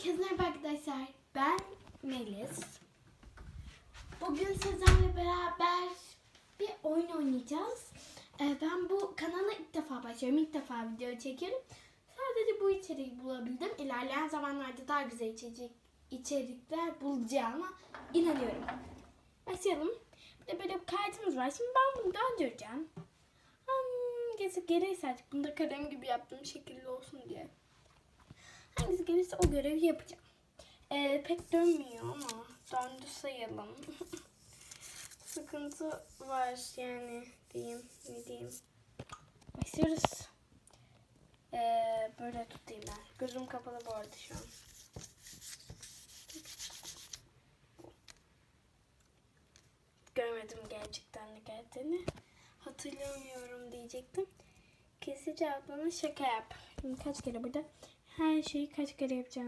Herkese merhaba arkadaşlar. Ben Melis. Bugün sizlerle beraber bir oyun oynayacağız. Ee, ben bu kanala ilk defa başlıyorum. İlk defa video çekiyorum. Sadece bu içeriği bulabildim. İlerleyen zamanlarda daha güzel içecek, içerikler bulacağıma inanıyorum. Başlayalım. Bir de böyle bir kartımız var. Şimdi ben bunu döndüreceğim. Hmm, gezip gelirse artık bunu da kalem gibi yaptım şekilli olsun diye. Hangisi gelirse o görevi yapacağım. Ee, pek dönmüyor ama döndü sayalım. Sıkıntı var yani diyeyim ne diyeyim. Başlıyoruz. Ee, böyle tutayım ben. Gözüm kapalı bu arada şu an. Görmedim gerçekten ne geldiğini. Hatırlamıyorum diyecektim. Kesici ablana şaka yap. Kaç kere burada? Her şeyi kaç kere yapacağım?